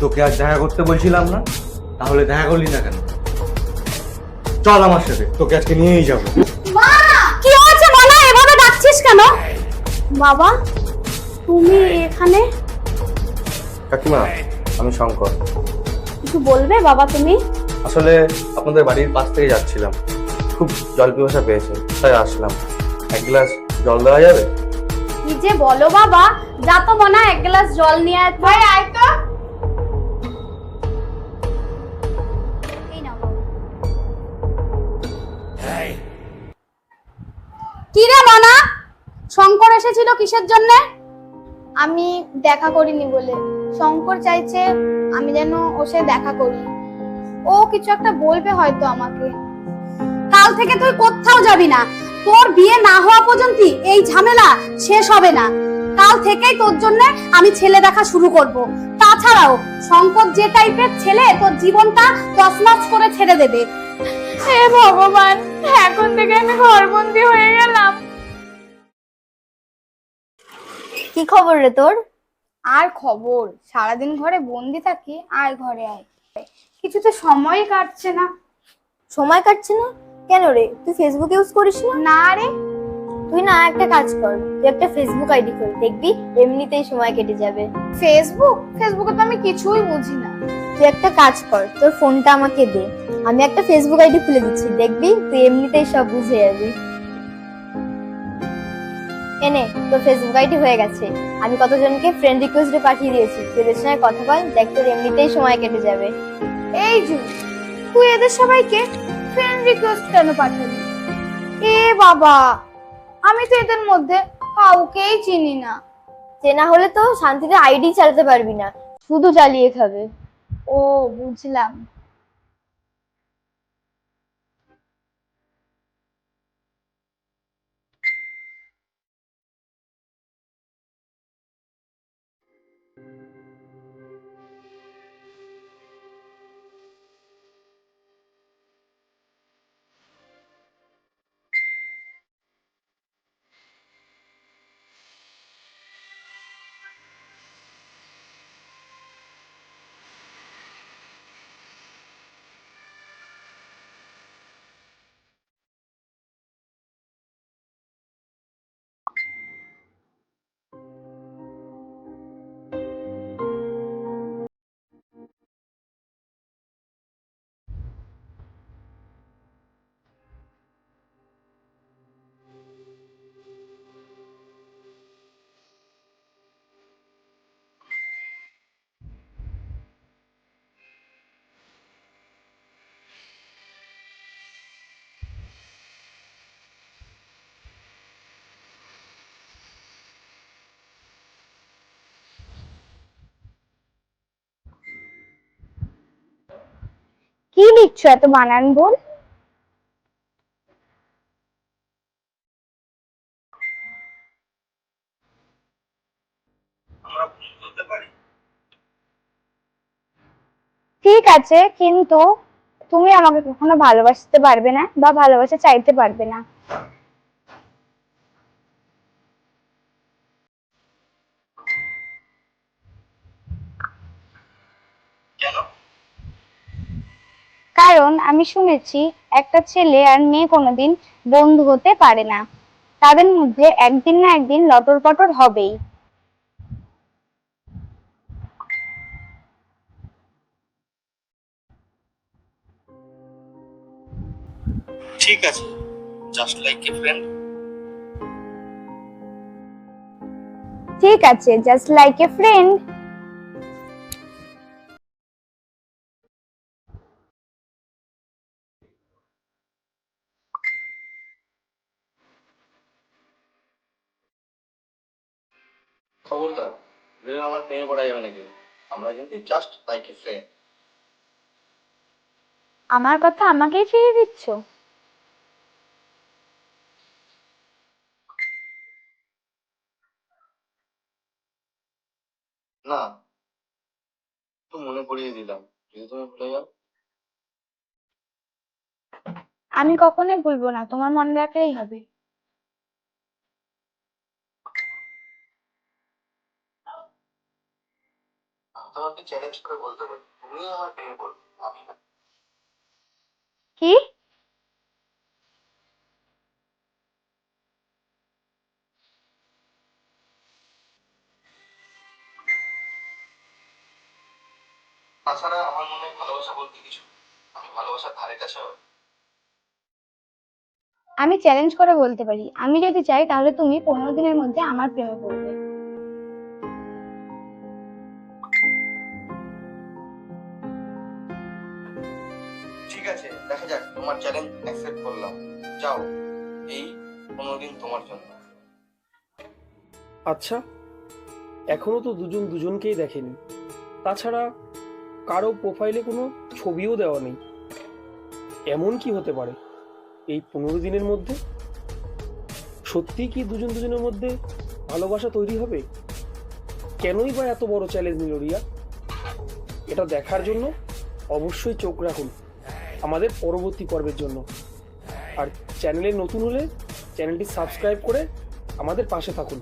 তোকে আজ দেখা করতে বলছিলাম না তাহলে দেখা করলি না কেন? চল আমার সাথে তোকে আজকে নিয়েই যাব। কি হয়েছে এভাবে ডাকছিস কেন? বাবা তুমি এখানে? কাকিমা আমি শঙ্কর। কিছু বলবে বাবা তুমি? আসলে আপনাদের বাড়ির পাশ থেকে যাচ্ছিলাম। খুব জল পিপাসা পেয়েছে তাই আসলাম। এক গ্লাস জল দেওয়া যাবে? কি যে বলো বাবা যা তো মনা এক গ্লাস জল নিয়ে আয়। ভাই আয় তো। এই কি রে মনা শঙ্কর এসেছিল কিসের জন্য? আমি দেখা করিনি বলে। শঙ্কর চাইছে আমি যেন ওর সাথে দেখা করি। ও কিছু একটা বলবে হয়তো আমাকে। কাল থেকে তুই কোথাও যাবি না। তোর বিয়ে না হওয়া পর্যন্ত এই ঝামেলা শেষ হবে না। কাল থেকেই তোর জন্য আমি ছেলে দেখা শুরু করব। তাছাড়াও শঙ্কর যে টাইপের ছেলে তোর জীবনটা তছনছ করে ছেড়ে দেবে। হে ভগবান এখন থেকে আমি ঘরবন্দি হয়ে গেলাম। কি খবর রে তোর? আর খবর সারাদিন ঘরে বন্দি থাকি আয় ঘরে আয়। কিছু তো সময়ই কাটছে না। সময় কাটছে না? কেন রে? তুই ফেসবুক ইউজ করিস না? না রে। তুই না একটা কাজ কর তুই একটা ফেসবুক আইডি খোল দেখবি এমনিতেই সময় কেটে যাবে। ফেসবুক ফেসবুকে তো আমি কিছুই বুঝি না। তুই একটা কাজ কর তোর ফোনটা আমাকে দে। আমি একটা ফেসবুক আইডি খুলে দিচ্ছি দেখবি তুই এমনিতেই সব বুঝে যাবি। এনে তোর ফেসবুক আইডি হয়ে গেছে। আমি কতজনকে ফ্রেন্ড রিকোয়েস্টে পাঠিয়ে দিয়েছি তুই এদের সঙ্গে কথা বল দেখ তোর এমনিতেই সময় কেটে যাবে। এই জু তুই এদের সবাইকে ফ্রেন্ড রিকোয়েস্ট কেন পাঠালি? এ বাবা আমি তো এদের মধ্যে কাউকেই চিনি না। চেনা হলে তো শান্তিতে আইডি চালাতে পারবি না। শুধু চালিয়ে খাবে। ও বুঝলাম। কি লিখছো এত বানান ভুল? ঠিক আছে কিন্তু তুমি আমাকে কখনো ভালোবাসতে পারবে না বা ভালোবাসা চাইতে পারবে না। কারণ আমি শুনেছি একটা ছেলে আর মেয়ে কোনোদিন বন্ধু হতে পারে না। তাদের মধ্যে একদিন না একদিন লটর পটর হবেই। ঠিক আছে জাস্ট লাইক এ ফ্রেন্ড ঠিক আছে জাস্ট লাইক এ ফ্রেন্ড খবরদার আমার প্রেমে পড়া যাবে নাকি? আমরা কিন্তু জাস্ট লাইক এ ফ্রেন্ড আমার কথা আমাকেই ফিরিয়ে দিচ্ছ? না তো মনে করিয়ে দিলাম। যদি তুমি ভুলে যাও। আমি কখনোই ভুলবো না তোমার মনে রাখলেই হবে। তোমাকে চ্যালেঞ্জ করে বলতে পারি। তুমি আমার প্রেমে পড়বে। আমি না। কি? তাছাড়া আমার মনে ভালোবাসা বলতে কিছু আমি ভালোবাসার ধারে কাছে আমি চ্যালেঞ্জ করে বলতে পারি। আমি যদি চাই তাহলে তুমি পনেরো দিনের মধ্যে আমার প্রেমে পড়বে। আছে, দেখা যাক, তোমার চ্যালেঞ্জ অ্যাকসেপ্ট করলাম। যাও, এই পনেরো দিন তোমার জন্য। আচ্ছা এখনও তো দুজন দুজনকেই দেখেনি। তাছাড়া কারও প্রোফাইলে কোনো ছবিও দেওয়া নেই। এমন কি হতে পারে এই পনেরো দিনের মধ্যে? সত্যি কি দুজন দুজনের মধ্যে ভালোবাসা তৈরি হবে? কেনই বা এত বড় চ্যালেঞ্জ নিল রিয়া? এটা দেখার জন্য অবশ্যই চোখ রাখুন। আমাদের পরবর্তী পর্বের জন্য। আর চ্যানেলে নতুন হলে চ্যানেলটি সাবস্ক্রাইব করে আমাদের পাশে থাকুন।